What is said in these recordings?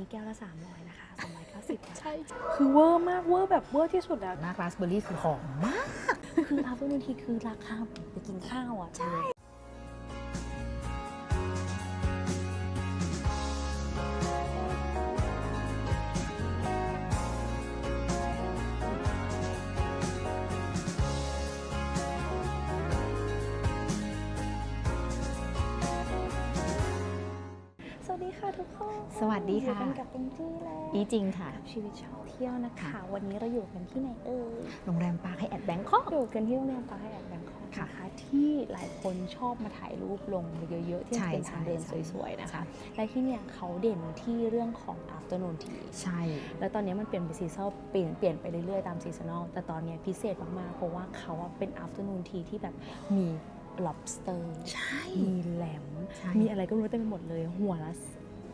นี่แก้วละ 300 นะคะ 290ใช่ คือเวอร์มาก เวอร์แบบเวอร์ที่สุดแล้ว หน้าราสเบอร์รี่คือหอมมาก คืออาฟเตอร์นูนทีคือราคาเหมือนไปกินข้าวอะใช่ จริงค่ะกับชีวิตชอบเที่ยวนะคะ วันนี้เราอยู่กันที่ไหนเอ่ยโรงแรมปาร์คให้แอดแบงคอกอยู่กันที่โรงแรมปาร์คแอดแบงคอกค่ะนะคะที่หลายคนชอบมาถ่ายรูปลงเยอะๆที่ใช่เป็นทางเดินใช่สวยๆนะคะใช่และที่เนี่ยเขาเด่นที่เรื่องของ afternoon tea ใช่ แล้วตอนนี้มันเปลี่ยนเป็นซีซันเปลี่ยนเปลี่ยนไปเรื่อยๆตามซีซันอลแต่ตอนเนี้ยพิเศษมากๆเพราะว่าเขาอะเป็น afternoon tea ที่แบบมี lobster ใช่มีแหลมใช่มีอะไรก็ไม่รู้เต็มไปหมดเลยหัวละ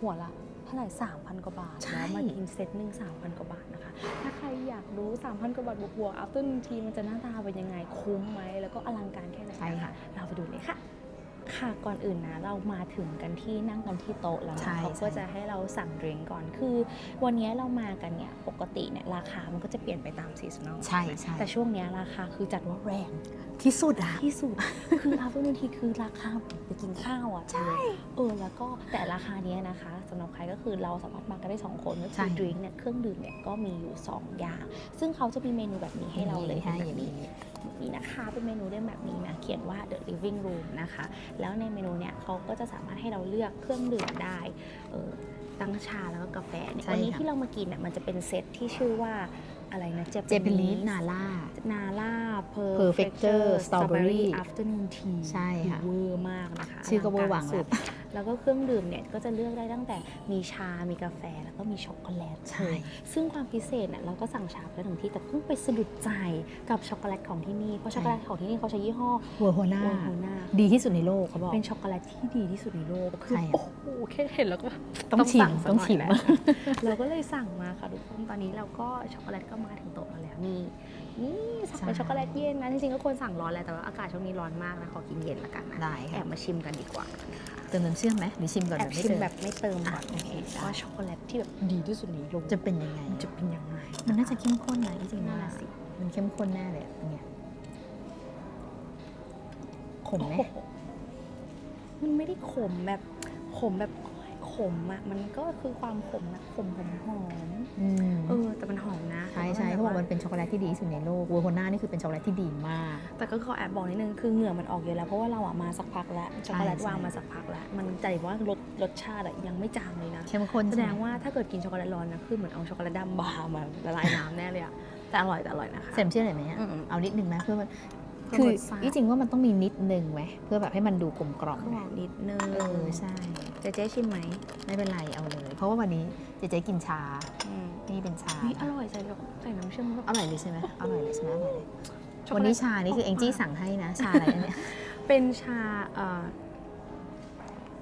หัวละ เท่าไหร่3,000กว่าบาทใช่แล้วมากินเซตหนึ่ง3,000กว่าบาทนะคะ ถ้าใครอยากรู้3,000กว่าบาทบวกๆ afternoon tea มันจะหน้าตาเป็นยังไงคุ้มไหมแล้วก็อลังการแค่ไหนใช่ค่ะ เราไปดูเลยค่ะ ค่ะก่อนอื่นนะเรามาถึงกันที่นั่งกันที่โต๊ะแล้วใช่นะเขาก็ใช่จะให้เราสั่งดริงก์ก่อนคือ วันนี้เรามากันเนี่ยปกติเนี่ยราคามันก็จะเปลี่ยนไปตามซีซันอลใช่ใช่แต่ช่วงเนี้ยราคาคือจัดว่าแรงที่สุดอะที่สุดคือ afternoon tea คือราคาเหมือนไปกินข้าวอะใช่เออแล้วก็แต่ราคาเนี้ยนะคะสำหรับใครก็คือเราสามารถมากันได้2คนก็ใช่คือดริงก์เนี่ยเครื่องดื่มเนี่ยก็มีอยู่ 2 อย่าง ซึ่งเขาจะมีเมนูแบบนี้ให้เราเลยให้แบบอย่างนี้ นี้นี่นะคะ เป็นเมนูเล่มแบบนี้นะ เขียนว่า the living room นะคะ แล้วในเมนูเนี่ยเขาก็จะสามารถให้เราเลือกเครื่องดื่มได้เออตั้งชาแล้วก็กาแฟเนี่ยใช่วันนี้ค่ะที่เรามากินเนี่ยมันจะเป็นเซตที่ชื่อว่าอะไรนะเจเจแปนิสนาล่านาล่าเพอ Perfector Strawberry afternoon tea ใช่ค่ะเวอร์มากนะคะ ชื่อก็เวอร์หวังสุแล้ดว แล้วก็เครื่องดื่มเนี่ยก็จะเลือกได้ตั้งแต่มีชา มีกาแฟ แล้วก็มีช็อกโกแลตใช่ ซึ่งความพิเศษเนี่ยเราก็สั่งชาไปถึงที่แต่เพิ่งไปสะดุดใจกับช็อกโกแลตของที่นี่ เพราะช็อกโกแลตของที่นี่เขาใช้ยี่ห้อหัวหัวหน้าโอโฮนาดีที่สุดในโลกเขาบอก เป็นช็อกโกแลตที่ดีที่สุดในโลกคือใช่โอ้โหแค่เห็นแล้วก็ต้องชิมสั่สักต้องหน่ยชิมแล้วเราก็เลยสั่งมาค่ะทุกคน ตอนนี้เราก็ช็อกโกแลตก็มาถึงโต๊ะเราแล้วนี่ นี่สั่งเป็นช็อกโกแลตเย็นนะจริงๆก็ควรสั่งร้อนแหละแต่ว่าอากาศช่วงนี้ร้อนมากนะขอกินเย็นละกันนะได้แอค่ะบมาชิมกันดีกว่าเติมน้ำเชื่อมไหมหรือชิมก่อนแอแบบบไม่ชิมเติมแบบไม่เติมก่อนอะโอเคได้ ว่าช็อกโกแลตที่แบบดีที่สุดในโลกจะเป็นยังไง มันจะเป็นยังไงมันน่าจะเข้มข้นนะที่จริงนั่นว่าน่ะสิมันเข้มข้นแน่เลยอะเป็นไงขมไหมโอ้โหมันไม่ได้ขมแบบขมแบบ ขมอะมันก็คือความขมนะขมหอมหอมอืมๆเออแต่มันหอมนะใช่ใช่เขาบอกมันเป็นช็อกโกแลตที่ดีที่สุดในโลกเวอร์โฮน่านี่คือเป็นช็อกโกแลตที่ดีมาก แต่ก็ขอแอบบอกนิดนึงคือเหงื่อมันออกเยอะแล้วเพราะว่าเราอะมาสักพักแล้วช็อกโกแลตใช่วางมาสักพักแล้วมันใจว่ารสรสชาติอะยังไม่จางเลยนะเข้มข้นแสใช่ดไหมงว่าถ้าเกิดกินช็อกโกแลตร้อนนะคือเหมือนเอาช็อกโกแลตดำบาร์มาละลายน้ำแน่เลยอะแต่อร่อยแต่อร่อยนะคะเสริมเชื่อหน่อยไหมอะอืมเอานิดนึงไหมเพื่อมันเพื่อคือรสชาติที่จริงว่ามันต้องมีนิดนึงไหมเพื่อแบบให้มันดูกลมกล่อมเขาบอกนิดนึงเออใช่เจ๊เจ๊ชิมไหมไม่เป็นไรเอาเลย เพราะว่าวันนี้เจ๊เจ๊กินชาอืมนี่เป็นชาเฮ้ยอร่อยใส่แบบใส่น้ำเชื่อมก็อร่อยเลยใช่ไหมอร่อยเลยใช่ไหมอร่อยเลยช็อกโกวันแลตนี้ชานี่คือเองจี้สั่งให้นะชาอะไรอันเนี้ยเป็นชาเอ่อ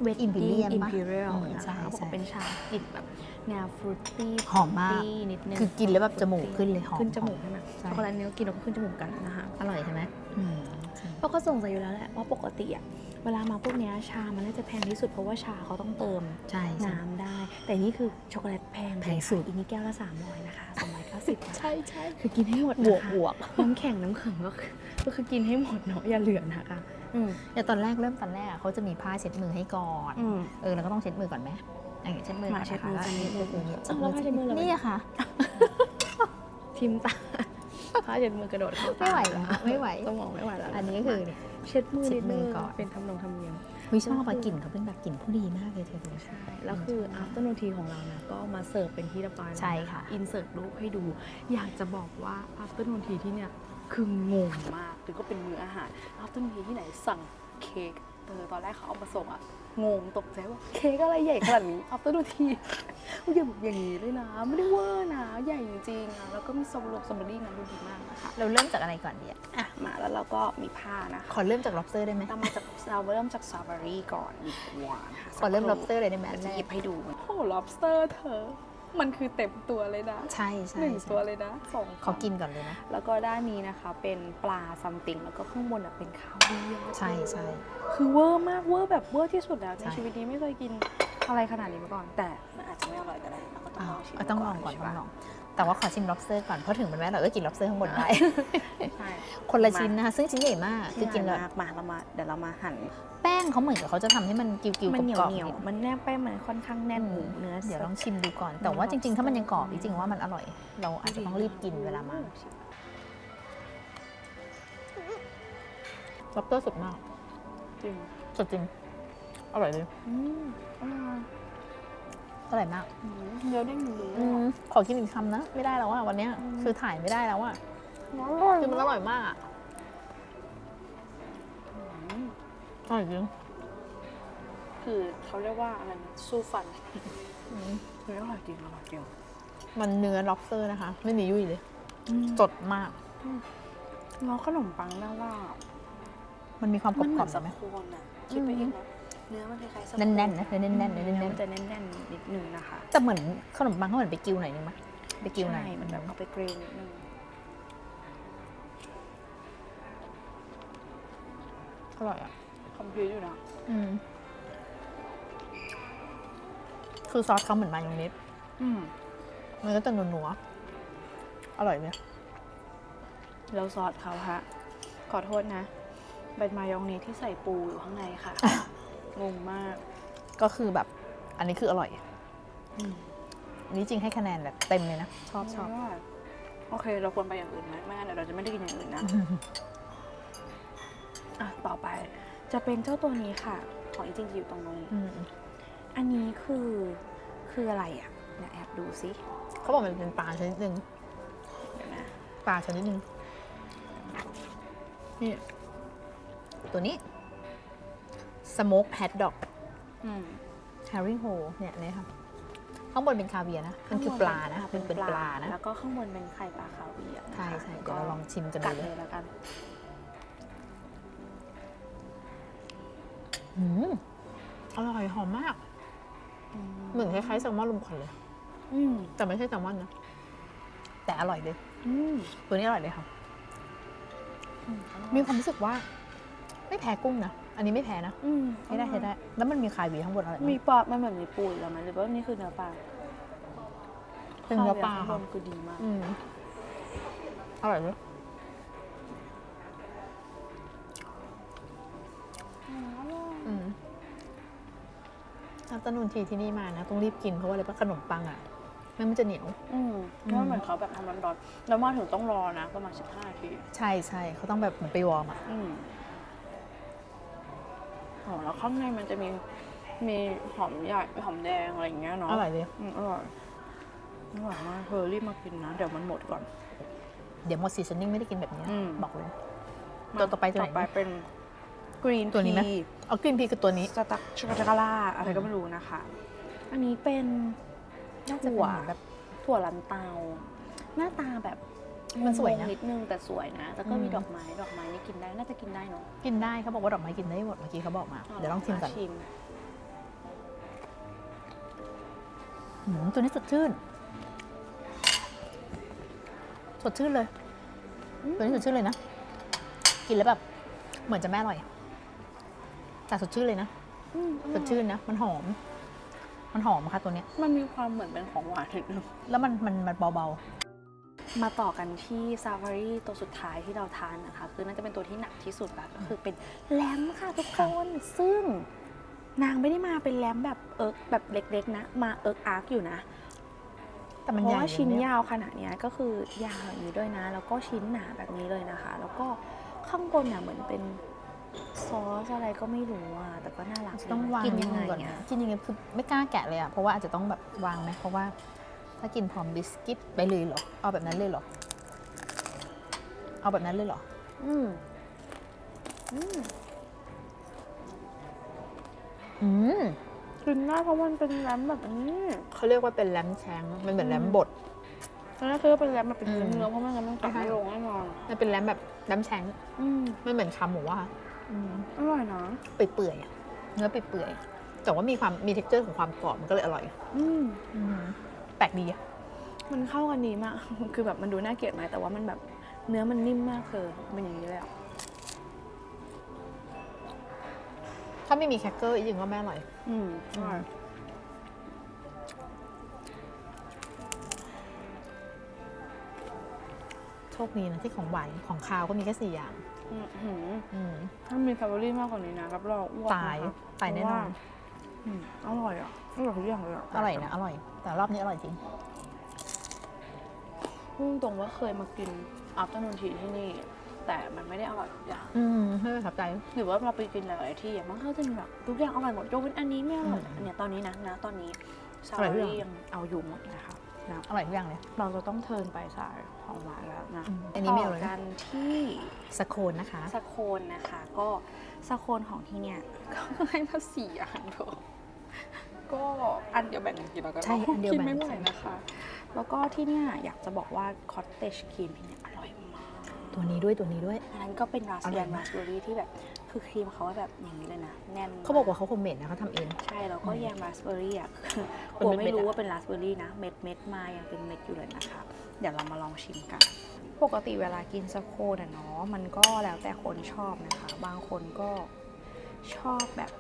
เวท Imperial อิมปะพีเรียลอืมนะใช่คะเขาบอกใช่เป็นชากลิ่นแบบแนวฟรุตตี้หอมมากนิดนึงคือกินแล้วแบบจมูกขึ้นเลยหอมขึ้นจมูกใช่ไหมใช่ช็อกโกแลตเนี้ยกินแล้วก็ขึ้นจมูกกันนะคะอร่อยใช่ไหมอืมใช่เพราะก็สงสัยอยู่แล้วแหละว่าปกติอะ เวลามาพวกเนี้ยชา มันน่าจะแพงที่สุดเพราะว่าชาเขาต้องเติมใช่ใช่น้ำได้ แต่นี่คือช็อกโกแลตแพงแพงสุดอีกนี่แก้วละ300นะคะ290ใช่ใช่คือกินให้หมดบวกนะคะบวกน้ำแข็งน้ำแข็งก็คือก็คือกินให้หมดเนาะอย่าเหลือนะคะอืมแต่ตอนแรกเริ่มตอนแรกอะเขาจะมีผ้าเช็ดมือให้ก่อนอืมเออเราก็ต้องเช็ดมือก่อนไหมเออเช็ดมือก่อนมาเช็ดมือนะคะกันนิดนึงก็คือเนี่ยอ้าวแล้วผ้าเช็ดมือเรานี่อะค่ะทิมตาผ้าเช็ดมือกระโดดเข้าตาไม่ไหวแล้วไม่ไหวต้องมองไม่ไหวแล้วอันนี้คือเนี่ย เช็ดมือเช็นิดดมืนึองก่อน เป็นทำนองทำเนียม วิชอบอะกลิ่นเขาเป็นแบบกลิ่นผู้ดีมากเลยเธอดู ใช่ แล้วคือ afternoon tea ของเรานะก็มาเสิร์ฟเป็นที่เรียบร้อยแล้วใช่ค่ะ อินเสิร์ตรูปให้ดู อยากจะบอกว่า afternoon tea ที่เนี่ยคืองงมากหรือก็เป็นมื้ออาหาร afternoon tea ที่ไหนสั่งเค้กเออตอนแรกเขาเอามาส่งอะ งงตกใจว่าเค้กอะไรใหญ่ขนาดนี้ afternoon tea อย่างอย่างนี้เลยนะ ไม่ได้เวอร์นะ ใหญ่จริงๆอะแล้วก็มีสตรอเบอรี่สตรอเบอรี่นะดูดีมากนะคะเราเริ่มจากอะไรก่อนดีอะอะมาแล้วเราก็มีผ้านะคะขอเริ่มจาก lobster ได้ไหมเรามาจากเราเริ่มจากสตรอเบอรี่ก่อนดีกว่านะคะขอเริ่ม lobster เลยได้ไหมเดี๋ยวแรจะกหยิบให้ดูโอ้โห lobster เธอ มันคือเต็มตัวเลยนะใช่ใช่หนึ่งใช่ตัวเลยนะสองขอกินก่อนเลยนะ แล้วก็ด้านนี้นะคะเป็นปลาซัมติงแล้วก็ข้างบนอะเป็นข้าวเบียร์ใช่ใช่คือเวอร์มากเวอร์แบบเวอร์ที่สุดแล้วในใช่ชีวิตนี้ไม่เคยกินอะไรขนาดนี้มาก่อน แต่มันอาจจะไม่อร่อยก็ได้เราก็ต้องอ่าลองชิมก็ต้องลองก่อนใช่ต้องปะลอง แต่ว่าขอชิม lobster ก่อน เพราะถึงมันแม้เราก็กิน lobster ข้างบนได้ ใช่คนละชิ้นนะคะ ซึ่งชิ้นใหญ่มาก คือกินแบแบบบมาเรามาเดี๋ยวเรามาหั่นแป้งเขาเหมือนกับเขาจะทำให้มันกิวๆมันเหนียวกรอบเหนียวๆมันแนบแป้งมันค่อนข้างแน่นหมูเนื้อเดี๋ยวลองชิมดูก่อน แต่ว่าจริง ๆ ถ้ามันยังกรอบจริงๆว่ามันอร่อย เราอาจจะต้องรีบกินเวลามา lobster สดมากจริงสดจริง อร่อยเลย อืมอร่อย อร่อยมากอืมเนื้อเด้งอยู่เลยอืมขอกินอีกคำนะ ไม่ได้แล้วอะวันเนี้ยอืมคือถ่ายไม่ได้แล้วอะอร่อยคือมันอร่อยมากอะอืมอร่อยจริงคือเขาเรียกว่าอะไรนะสู้ฟันอืมเฮ้ยอร่อยจริงอร่อยจริงมันเนื้อ lobster นะคะ ไม่มียุ่ยเลยจสดดมาก แล้วขนมปังน่าว่ามันมีความกรมันเหมืออบนๆสะไหม โคนอะคิดไปเองนะ เนื้อมันคล้ายๆสะโคนแน่นๆนะเนื้อแน่นๆเนื้อแน่นๆมันจะแน่นๆนิดนึงนะคะแต่เหมือนขนมปังเขาเหมือนไปกิวหน่อยนึงไหมไปกิวหน่อยใช่มันแบบเอาไปเกรลนิดนึงอร่อยอะคอมพิวอยู่นะอืมคือซอสเขาเหมือนมายองเนสอืมมันก็จะนัวๆอร่อยเลยแล้วซอสเขาฮะขอโทษนะเป็นมายองเนสที่ใส่ปูอยู่ข้างในค่ะ งงมาก ก็คือแบบ อันนี้คืออร่อยอืม อันนี้จริงให้คะแนนแบบเต็มเลยนะ ชอบชอบโอเค เราควรไปอย่างอื่นไหมไม่งั้นเดี๋ยวเราจะไม่ได้กินอย่างอื่นนะ อะ ต่อไปจะเป็นเจ้าตัวนี้ค่ะ ของอีจริงๆอยู่ตรงนู้นอืมอันนี้คือคืออะไรอะเนี่ยแอบดูซิเขาบอกมันเป็นปลาชนิดหนึ่งเดี๋ยวนะ ปลาชนิดหนึ่งนี่ตัวนี้ smoke hat dog อืม herring hole เนี่ยอันเนี่ยค่ะข้างบนเป็นคาเวียร์นะ มันคือปลานะข้งบเป็นเป็นปลานะ แล้วก็ข้างบนเป็นไข่ปลาคาเวียร์นะคะใช่ใช่เดี๋ยวเราลองชิมกันกัดูดเลเลยยแล้วกันอืมอร่อยหอมมาก เหมือนคล้ายๆแซลมอนลมควันเลยอืมแต่ไม่ใช่แซลมอนนะ แต่อร่อยเลยอืมตัวนี้อร่อยเลยค่ะอืมมีความรู้สึกว่า ไม่แพ้กุ้งนะ อันนี้ไม่แพ้นะอืมใช้ได้ใช้ได้ แล้วมันมีคาเวียร์ข้างบนอร่อยมีมากปลามันเหมือนมีปูอยู่แล้วไหมหรือว่านี่คือเนื้อปลาเป็นเนื้อปลาข้วค่ะข้งบนคือดีมาก อืมอร่อยเลยอืมอัตนูนทีที่นี่มานะต้องรีบกินเพราะว่าอะไรปะขนมปังอะแม่มันจะเหนียว อืมเพราะว่าเหมือนเขาแบบทำร้อนๆแล้วมาถึงต้องรอนะ ประมาณ 15นาที ใช่ใช่เขาต้องแบบเหมือนไปวอร์มอะ อืม อ๋อแล้วข้างในมันจะมีมีหอมใหญ่หอมแดงอะไรอย่างเงี้ยเนาะอร่อยเลยอืมอร่อยอร่อยมากเธอรีบมากินนะ เดี๋ยวมันหมดก่อน เดี๋ยวหมดซีซันนิ่งไม่ได้กินแบบนี้นะอืม บอกเลย ตัวต่อไปตัวไหนต่อไปเป็นกรีนตัวนี้ไหม เอากรีนพีคือตัวนี้ สตักช็อกโกแลตล่าอะไรก็ไม่รู้นะคะ อันนี้เป็นน่าจะเป็นถั่ว เหมือนแบบถั่วลันเตา หน้าตาแบบ มันสวยนะ งงๆนิดนึงแต่สวยนะ แล้วก็มีอืม ดอกไม้ ดอกไม้นี่กินได้ น่าจะกินได้เนาะกินได้เขาบอกว่าดอกไม้กินได้หมดเมื่อกี้เขาบอกมา เดี๋ยวลองชิมก่อนชิมอืมตัวนี้สดชื่น สดชื่นเลย ตัวนี้สดชื่นเลยนะ กินแล้วแบบเหมือนจะไม่อร่อย แต่สดชื่นเลยนะ อืมสดชื่นนะ มันหอม มันหอมค่ะตัวเนี้ย มันมีความเหมือนเป็นของหวานนิดนึงแล้วมันมันมันเบา มาต่อกันที่ซาฟารีตัวสุดท้ายที่เราทานนะคะ คือน่าจะเป็นตัวที่หนักที่สุดแล้วก็คือเป็นแรมค่ะทุกคนซึ่งนางไม่ได้มาเป็นแรมแบบเอิร์กแบบเล็กๆนะ มาเอิร์กอาร์กอยู่นะๆแต่มันเพใหราะญ่ว่าชิ้นเลยเยยาวขนาดเนี้ยก็คือยาวอย่างนี้ด้วยนะ แล้วก็ชิ้นหนาแบบนี้เลยนะคะ แล้วก็ข้างบนน่ะเหมือนเป็นซอสอะไรก็ไม่รู้อะแต่ก็น่ารักดีต้องวางกินยังไงก่อนอะนะกินยังไงคือไม่กล้าแกะเลยอะเพราะว่าอาจจะต้องแบบวางไหมเพราะว่า ถ้ากินพร้อมบิสกิตไปเลยเหรอ เอาแบบนั้นเลยเหรอ เอาแบบนั้นเลยเหรอ อืมอืมอืมกินได้เพราะมันเป็นแรมแบบนี้เขาเรียกว่าเป็นแรมแชงมันเหมือนแรมบด ตอนแรกคือว่าเป็นแรมมาเป็นอืมเนื้อๆเพราะไม่งั้นมันกัดไม่ลงแน่นอนมันเป็นแรมแบบแรมแชงอืมมันเหมือนคำหมูอะค่ะอืมอร่อยนะเปื่อยๆอะเนื้อเปื่อยๆแต่ว่ามีความมีเท็กเจอร์ของความกรอบมันก็เลยอร่อย อืม อืมแป ลกดีอะมันเข้ากันดีมาก คือแบบมันดูน่าเกลียดไหมแต่ว่ามันแบบเนื้อมันนิ่มมากเลยมันอย่างนี้เลยอะถ้าไม่มีแคคเกอร์อีกอย่างก็แม่อร่อย อืมอร่อยโชคดีนะที่ของหวานของคาวก็มีแค่สี่อย่าง อืมถ้ามีแคลอรี่มากกว่านี้นะรับรองอ้วกตายนตายแน่นอน อืมอร่อยอะอร่อยทุกอย่างเลยะอร่อยนะ อร่อย แต่รอบนี้อร่อยจริง พุ่งตรงว่าเคยมากินอัพตนูนทีที่นี่ แต่มันไม่ได้อร่อยทุกอย่าง อืมไม่ประทับใจ หรือว่าเราไปกินหลายๆที่อะมันก็จะมีแบบทุกอย่างอร่อยหมดยกเว้นอันนี้ไม่อร่อยอืมอันเนี้ยตอนนี้นะนะตอนนี้ซาอร่อยทุกรี่อย่าง ยังเอาอยู่หมดนะคะนะอร่อยทุกอย่างเลย เราจะต้องเทิร์นไปสายของหวานแล้วนะอืมอันนี้ไม่ต่เอาอเลยกันที่สโคนนะคะสโคนนะคะ ก็สโคนของที่เนี่ยก็ให้มาสี่อันเถอะ ก็อันเดียวแบ่งกันกินแล้วกันใช่อันเดียวกินแบ่งไม่ไหวกันนะคะ แล้วก็ที่เนี่ยอยากจะบอกว่าคอตเตจครีมที่เนี่ยอร่อยมากตัวนี้ด้วยตัวนี้ด้วย อันนั้นก็เป็นราสอร่เบีอยยร์มากราสเบอร์รี่ที่แบบคือครีมเขาแบบอย่างนี้เลยนะแน่นเขาบอกว่าเขาโฮมเมดนะเขาทำเองใช่แล้วก็อืมแยมราสเบอร์รี่อะคือกเป็นลัวเม็ดๆไม่รู้อะว่าเป็นราสเบอร์รี่นะเม็ดเม็ดๆมายังเป็นเม็ดอยู่เลยนะคะเดี๋ยวเรามาลองชิมกันปกติเวลากินสโคนอะเนาะมันก็แล้วแต่คนชอบนะคะ บางคนก็ชอบแบบ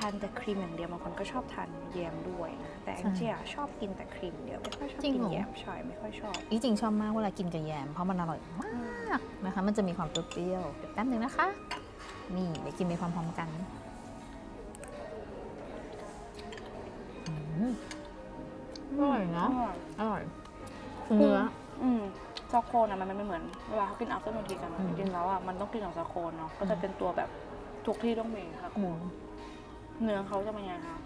ทานแต่ครีมอย่างเดียวบางคนก็ชอบทานแยมด้วยนะแต่จริงๆอะชอบกินแต่ครีมอย่างเดียวไม่ค่อยชอบจริงกินเหรอ แยมใช่ไม่ค่อยชอบจริงๆชอบมากเวลากินกับแยม เพราะมันอร่อยมากนะคะ มันจะมีความเปรี้ยวๆเดี๋ยวแป๊บนึงนะคะ นี่เดี๋ยวกินไปพร้อมๆกันอืมอร่อยเนาะอร่อยเนื้อ อืมซาโคนอะมันไม่เหมือนเวลาเขากินอัฟเตอร์นูนทีกันอะอืม จริงๆแล้วอะมันต้องกินกับซาโคนเนาะก็จะเป็นตัวแบบทุกที่ต้องมีค่ะอืม เนื้อเขาจะเป็นยังไงคะ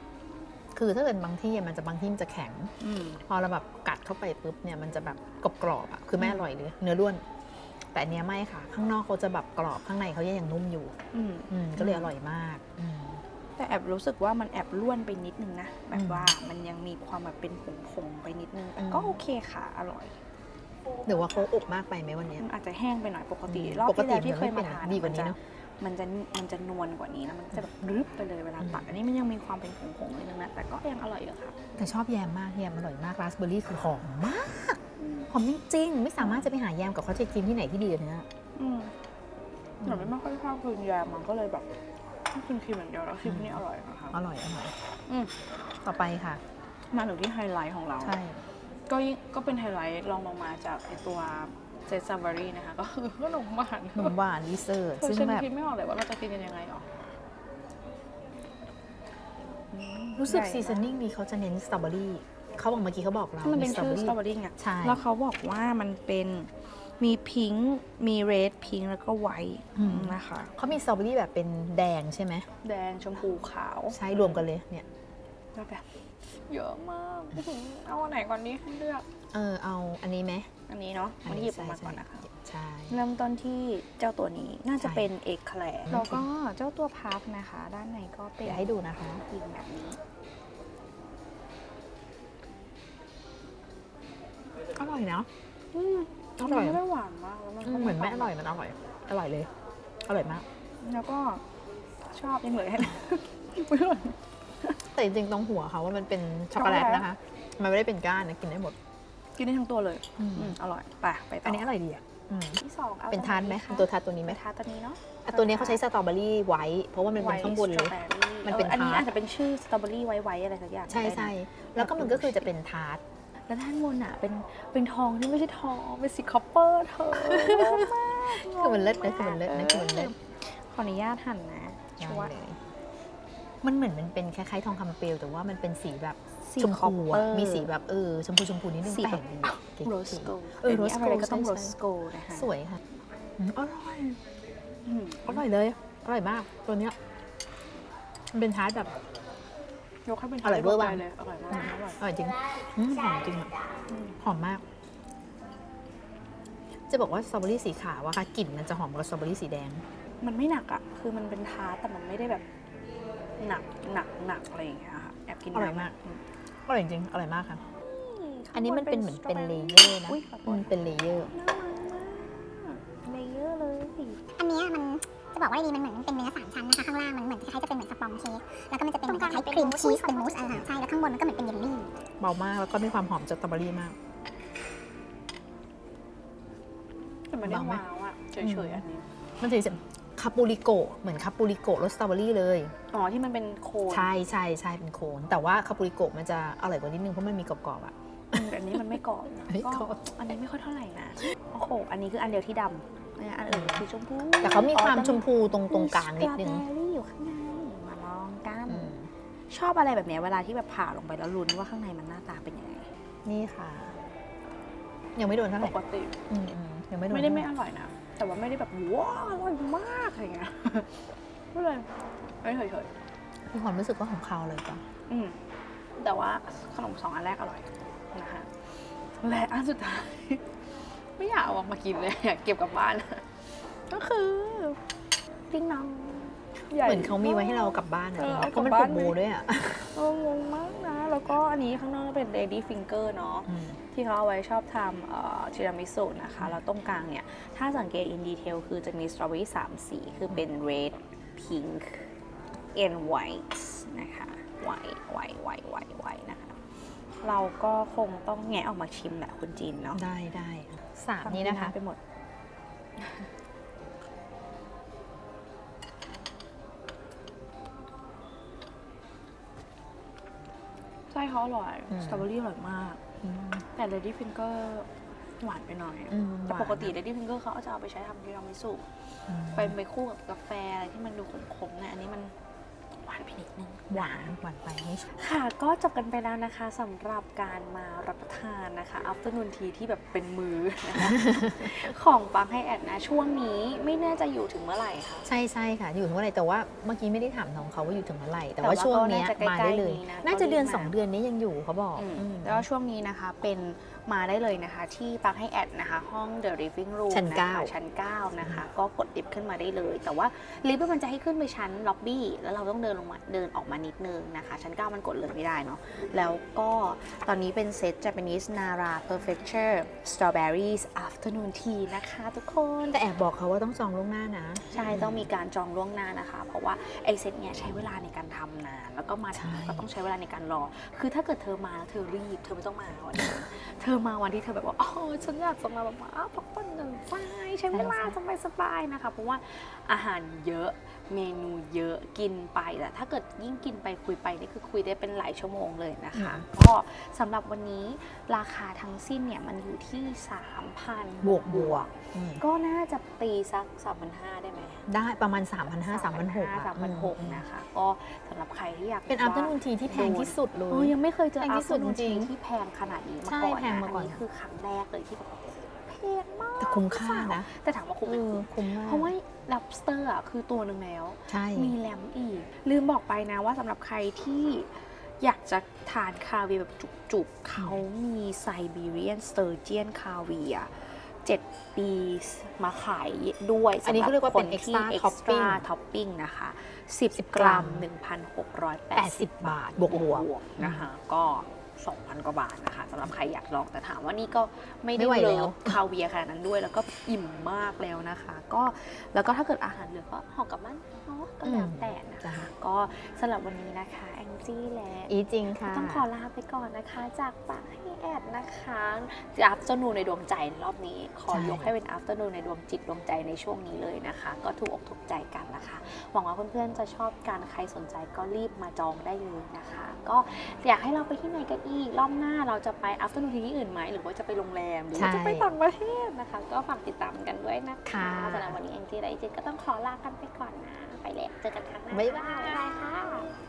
คือถ้าเกิดบางที่มันจะบางที่มันจะแข็ง อืม พอเราแบบกัดเข้าไปปุ๊บเนี่ยมันจะแบบกรอบๆอะคือไม่อร่อยเลยเนื้อร่วน แต่อันเนี้ยไม่ค่ะ ข้างนอกเขาจะแบบกรอบข้างในเขายังนุ่มอยู่ อืม อืมก็เลยอร่อยมากอืม แต่แอบรู้สึกว่ามันแอบล้วนไปนิดนึงนะ แบอืบมว่ามันยังมีความแบบเป็นผงๆไปนิดนึง แต่อืมก็โอเคค่ะ อร่อยหรือว่าเขาอบมากไปไหมวันเนี้ย มันอาจจะแห้งไปหน่อยปกติอืมรอบปกที่ติแล้วที่เคยมัมานไม่ทานเป็นดีกว่านี้มัจะเนอะ มั นจะมันจะนวลกว่านี้นะมันจะแบบรึบไปเลยเวลาตัด อันนี้มันยังมีความเป็นผงๆนิดนึงนะ แต่ก็ยังอร่อยอยู่ค่ะ แต่ชอบแยมมากแยมอร่อยมากราสเบอร์รี่คือหอมมากหอมจริงๆ ไม่สามารถจะไปหาแยมกับคอสเทครีมที่ไหนที่ดีกว่านี้อืมหนูไม่ค่อยชอบกินยามันก็เลยแบบชอบกินครีมอย่างเดียวแล้วครีมนี่อร่อยนะคะอร่อยอร่อยอืมต่อไปค่ะ มาถึงที่ไฮไลท์ของเรา ใช่ ก็ยิ่งก็เป็นไฮไลท์รองลงมาจากไอตัว เซซาบารีนะคะก็คือขนมหวานขนมหวานลิเซอร์คือซึ่งฉันแบบคิดไม่ออกเลยว่าเราจะกินกันยังไงหรออืมรู้สึกใหญ่ซีซันนิ่งนี้เขาจะเน้นสตรอเบอรี่เขาบอกเมื่อกี้เขาบอกเรามันเป็นชื่อสตรอเบอรี่รี่ไงใช่แล้วเขาบอกว่ามันเป็นมีพิงค์มีเรดพิงค์แล้วก็ไวท์นะคะเขามีสตรอเบอรี่แบบเป็นแดงใช่ไหมแดงชมพูขาวใช่รวมกันเลยเนี่ยแล้วแบบเยอะมากอื้อหือเอาอันไหนก่อนดีให้เลือก เออเอาอันนี้ไหม อันนี้เนาะอัมันนี้หยิบออกใช่มาก่อนนะคะ ใช่ เริ่มต้นที่เจ้าตัวนี้น่าจะใช่เป็นเอกแคลร์อืมแล้วก็เจ้าตัวพัฟนะคะ ด้านในก็เป็นเดี๋ยวให้ดูนะคะ ยิงแบบนี้ อร่อยนะอืมอร่อยมันไม่ได้หวานมากแล้วมันอืมเหมือนไม่อร่อยมันอร่อย อร่อยเลย อร่อยมาก แล้วก็ชอบยังเหลือให้ไม่อร่อยแต่จริงๆตรงหัวเขาว่ามันเป็นช็อกโกแลตช็อกโกแลตนะคะ มันไม่ได้เป็นก้านนะกินได้หมด กินได้ทั้งตัวเลยอืม อืมอร่อย ไป ไปต่ออัอันนี้อร่อยดีอะอืมที่สองเอาเป็นทานไหมค่ะตัวทานตัวนี้ไหมเป็นทานตัวนี้เนาะอะตัวนี้เขาใช้สตรอเบอรี่ไว้ เพราะว่ามันเป็นข้างบนเลยไวท์สตรอเบอรี่มันเป็นอออันนี้ทาร์ต อาจจะเป็นชื่อสตรอเบอรี่ไวท์ไวท์อะไรสักอย่างใช่ได้นะใช่แล้วก็มันก็คือจะเป็นทาร์ต แล้วด้านบนอะเป็นเป็นทองที่ไม่ใช่ทองเป็นสีคอปเปอร์เธอคือมันเลิศนะคือมันเลิศนะคือมันเลิศ ขออนุญาตหั่นนะได้ช่วยเลยมันเหมือนมันเป็นคล้ายๆทองคำเปลวแต่ว่ามันเป็นสีแบบ สีชมพูอะ copper มีสีแบบเออชมพูชมพูนิดนึงสีแปลแบบ กดีอะเก๋ๆโรสโกลเออดี๋ยวนี้ rose อะไรก็ต้อง gold โรใช่สใช่โกลนะคะสวยค่ะอืมอร่อย อืมอร่อยเลย อร่อยมาก ตัวเนี้ยมันเป็นทาร์ตแบบ ยกให้เป็นอร่อยเวอร์ไปว่ะเลยอร่อยมากอร่อยอร่อยจริงอืมหอมจริงอะ อืมหอมมาก จะบอกว่าสตรอเบอรี่สีขาวอะค่ะกลิ่นมันจะหอมกว่าสตรอเบอรี่สีแดง มันไม่หนักอะ คือมันเป็นทาร์ตแต่มันไม่ได้แบบ หนักหนักหนักอะไรอย่างเงี้ยค่ะแอบกินอร่อยมาก อื อร่อยจริงอร่อยมากค่ะ อันนี้มันเป็นเหมือนเป็นเลเยอร์นะอุ้ยขอโทมัษนเป็นเลเยอร์ น่ารักมากเลเยอร์เลยอันเนี้ยมันจะบอกว่าดีมันเหมือนเป็นเนื้อสามชั้นนะคะข้างล่างมันเหมือนคล้ายๆจะเป็นเหมือนสปองเค้กแล้วก็มันจะเป็นเหมือนคล้ายๆครีมชีสเป็นมูสอ่าใช่แล้วข้างบนมันก็เหมือนเป็นเยลลี่เบามากแล้วก็มีความหอมจากสตรอเบอรี่มาก แต่ไม่ได้บางไหมว้าวอะเฉยๆอันนี้ มันจะ คาปูริโกะเหมือนคาปูริโกะรสสตรอเบอรี่เลย อ๋อที่มันเป็นโคนใช่ใช่ใช่เป็นโคน แต่ว่าคาปูริโกะมันจะอร่อยกว่านิดนึงเพราะมันมีกรอบๆอะอืมแต่อันนี้มันไม่กรอบนะไม่ก็กรอบ อันนี้ไม่ค่อยเท่าไหร่นะโอ้โหอันนี้คืออันเดียวที่ดำเนี่ยอันอื่นคือชมพูแต่เขามีความอ๋อชมพูตรงตรงกลางนิดนึงมีสตรอเบอรี่อยู่ข้างในมาลองกันอืมชอบอะไรแบบเนี้ยเวลาที่แบบผ่าลงไปแล้วลุ้นว่าข้างในมันหน้าตาเป็นยังไงนี่ค่ะ ยังไม่โดนเท่าไหปร่กติอืมอืมยังไม่โดนไม่ได้เท่าหไม่ร่อร่อยนะ แต่ว่าไม่ได้แบบว้าวอร่อยมากอะไรเงี้ยไม่เลยไม่เฉยมีความรู้สึกว่าของเขาเลยปะๆอืมแต่ว่าขนมสองอันแรกอร่อยนะคะและอันสุดท้าย ไม่อยากเอาออกมากินเลยอยากเก็บกลับบ้าน ก็คือติ้งน้องใญ่ เหมือนเขามีไว้ให้เรากลับบ้านอะเออเอาเพราะมันกลับผูบ้านกโบไหมด้วยอะเอองงมากนะ แล้วก็อันนี้ข้างนอกเป็น lady finger เนาะ อืม ที่เขาเอาไว้ชอบทำเอ่อทีรามิสุนะคะ แล้วตรงกลางเนี่ย ถ้าสังเกต in detail คือจะมีสตรอเบอรี่สามสี คือเป็น red pink and white นะคะ white white white white white นะคะ เราก็คงต้องแงะออกมาชิมแหละคุณจีนเนาะได้ได้สามนี้นะคะไปหมดไส้เขาอร่อยอืมสตรอเบอรี่อร่อยมาก อืมแต่ Lady Finger หวานไปหน่อย อืมแต่หวานปกติ Lady Finger เขาจะเอาไปใช้ทำทีรามิสุอืมไปไปคู่กับกาแฟอะไรที่มันดูขมๆเนี่ยอันนี้มันหวานไปนิดนึงหวานหวานไปไม่ชอบค่ะ ก็จบกันไปแล้วนะคะสำหรับการมารับประทานนะคะ afternoon tea ที่แบบเป็นมือนะคะ ของปังให้แอดนะ ช่วงนี้ไม่แน่จะอยู่ถึงเมื่อไหร่คะใช่ใช่ค่ะ อยู่ถึงเมื่อไหร่แต่ว่าเมื่อกี้ไม่ได้ถามน้องเขาว่าอยู่ถึงเมื่อไหร่แต่แต่ว่าว่าช่วงก็เนี้ยน่าจะใกล้ๆมาได้เลย นี้นะน่าจะเดือน ก็รีบมาสองเดือนนี้ยังอยู่เขาบอกอืมอืม แล้วก็ช่วงนี้นะคะเป็น มาได้เลยนะคะ ที่ปังให้แอดนะคะ ห้อง The Living Room ชั้นนะคะเก้าชั้น 9 นะคะ ก็กดลิฟต์ขึ้นมาได้เลย แต่ว่าลิฟต์มันจะให้ขึ้นไปชั้นล็อบบี้แล้วเราต้องเดินลงมาเดินออกมานิดนึงนะคะ ชั้น 9 มันกดเลยไม่ได้เนาะแล้วก็ตอนนี้เป็นเซต Japanese Nara Perfecture Strawberries Afternoon Tea นะคะทุกคน แต่แอบบอกเขาว่าต้องจองล่วงหน้านะ ใช่ ต้องมีการจองล่วงหน้านะคะ เพราะว่าไอเซตเนี้ยใช้เวลาในการทำนาน แล้วก็มาถึงใช่ ก็ต้องใช้เวลาในการรอ คือถ้าเกิดเธอมาแล้วเธอรีบ เธอไม่ต้องมาวันนี้เธอมาวันที่เธอแบบว่าอ๋อฉันอยากจะมาแบบว่าอ้าวพักผ่อนหนึ่งใจใช้เวลาสบายสบายๆนะคะ เพราะว่าอาหารเยอะเมนูเยอะกินไปแต่ถ้าเกิดยิ่งกินไปคุยไปนี่คือคุยได้เป็นหลายชั่วโมงเลยนะคะ ก็สำหรับวันนี้ราคาทั้งสิ้นเนี่ยมันอยู่ที่ 3,000 บวกบวกอืมก็น่าจะตีสัก 3,500 ได้ไหมได้ประมาณ 3 5 0 0 3 6 0 0สามพันหกนะคะ ก็สำหรับใครที่อยากเป็นอั f เ r อร์นูนทีที่แพงที่สุดเลโอ้ยยังไม่เคยเจอแพงที่สุด afternoon จริง tea ๆที่แพงขนาดนี้มาใช่ก่อนแพงนะมาก่อนอันนี้คือครั้งแรกเลยที่แบบแพงมากแต่คุ้มค่านะ แต่ถามว่าคุ้มไหเอมอคุ้มมากเพราะว่า lobster อะคือตัวหนึ่งแล้วใช่มีแลมอีก ลืมบอกไปนะว่าสำหรับใครที่อยากจะทานคาเวียร์แบบจุกๆ เขามีไซบีเรียนสเตอร์เจียนคาเวียเจ็ดปีมาขายด้วย อันนี้เขาเรียกว่าเป็นสำหบคที่ extra topping extra topping นะคะ 10 10กรัมกรัม 1,680 บาท บวกบวกวกๆนะคะก็ 2,000 กว่าบาทนะคะสำหรับใครอยากลองแต่ถามว่านี่ก็ไม่ไม่ได้ไหวเลิแล้วฟคาเวียร์ขนาดนั้นด้วย แล้วก็อิ่มมากแล้วนะคะ ก็แล้วก็ถ้าเกิดอาหารเหลือก็ห่อกลับบ้านเนาะก็แล้วแต่นะจ้ะคะก็สำหรับวันนี้นะคะแอง จี้และอีจริงค่ะ ต้องขอลาไปก่อนนะคะ จากปากให้แอดนะคะอัฟเตอร์นูในดวงใจรอบนี้ ขอใช่ยกให้เป็นอัฟเตอร์นูในดวงจิตดวงใจในช่วงนี้เลยนะคะ ก็ถูกอกถูกใจกันนะคะ หวังว่าเพื่อนๆจะชอบกันใครสนใจก็รีบมาจองได้เลยนะคะ ก็อยากให้เราไปที่ไหนกันอีกรอบหน้าเราจะไปอัฟเตอร์นูที่อื่นไหมหรือว่าจะไปโรงแรมหรือว่าใช่จะไปต่างประเทศนะคะ ก็ฝากติดตามกันด้วยนะคะค่ะสำหรับวันนี้แองจี้และไอจินก็ต้องขอลากันไปก่อนนะไปแล้วเจอกันครั้งหน้าบ๊ายบายบ๊ายบายค่ะ